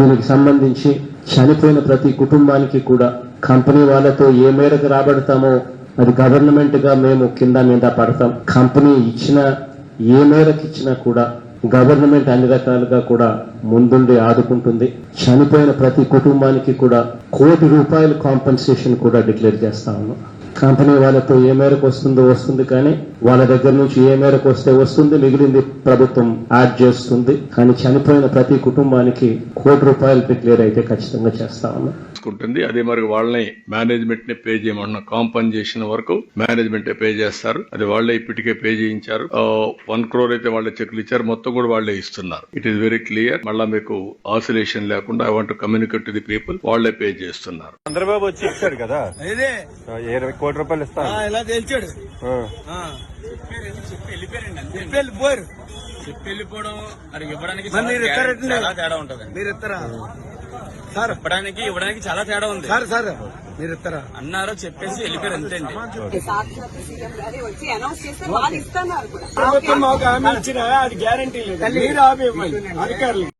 దీనికి సంబంధించి చనిపోయిన ప్రతి కుటుంబానికి కూడా కంపెనీ వాళ్ళతో ఏ మేరకు రాబడతామో అది గవర్నమెంట్గా మేము కింద మీద పడతాం. కంపెనీ ఇచ్చిన ఏ మేరకు ఇచ్చినా కూడా గవర్నమెంట్ అన్ని రకాలుగా కూడా ముందుండి ఆదుకుంటుంది. చనిపోయిన ప్రతి కుటుంబానికి కూడా కోటి రూపాయల కాంపెన్సేషన్ కూడా డిక్లేర్ చేస్తా ఉన్నాం. కంపెనీ వాళ్ళతో ఏ మేరకు వస్తుందో వస్తుంది కానీ వాళ్ళ దగ్గర నుంచి ఏ మేరకు వస్తే వస్తుంది మిగిలింది ప్రభుత్వం యాడ్ చేస్తుంది. కానీ చనిపోయిన ప్రతి కుటుంబానికి కోటి రూపాయలు డిక్లేర్ అయితే ఖచ్చితంగా చేస్తా ఉన్నాం. తీసుకుంటుంది అదే మరి వాళ్ళని మేనేజ్మెంట్ని పే చేయమన్న కాంపన్సేషన్ వరకు మేనేజ్మెంట్ పే చేస్తారు. అది వాళ్ళే ఇప్పటికే పే చేయించారు. వన్ క్రోర్ అయితే వాళ్ళ చెక్లు ఇచ్చారు. మొత్తం కూడా వాళ్ళే ఇస్తున్నారు. ఇట్ ఈస్ వెరీ క్లియర్ మళ్ళా మీకు ఆసిలేషన్ లేకుండా I want communicate to the people వాళ్ళే పే చేస్తున్నారు. చంద్రబాబు వచ్చి ఇచ్చాడు కదా. ఇరవై కోటి రూపాయలు ఇస్తాను ఆ, ఇలా తేల్చాడు. చెప్పి వెళ్ళిపోయారు చెప్పి వెళ్ళిపోవడం అది ఇవ్వడానికి చాలా తేడా- ఇస్తారండి. చాలా తేడా ఉంటది. మీరు ఇస్తారా? సార్. చెప్పడానికి ఇవ్వడానికి చాలా తేడా ఉంది. Sir sir. మీరు ఇస్తారా? అన్నారు చెప్పేసి వెళ్ళిపోయారు అంతే అండి. సాక్షాత్ సీఎం గారే వచ్చి అనౌన్స్ చేస్తే వాళ్ళు ఇస్తున్నారు కూడా. ప్రభుత్వం మాకు హామీ ఇచ్చిన అది గ్యారంటీ లేదు. మీరు హామీ ఇవ్వండి అధికారులు.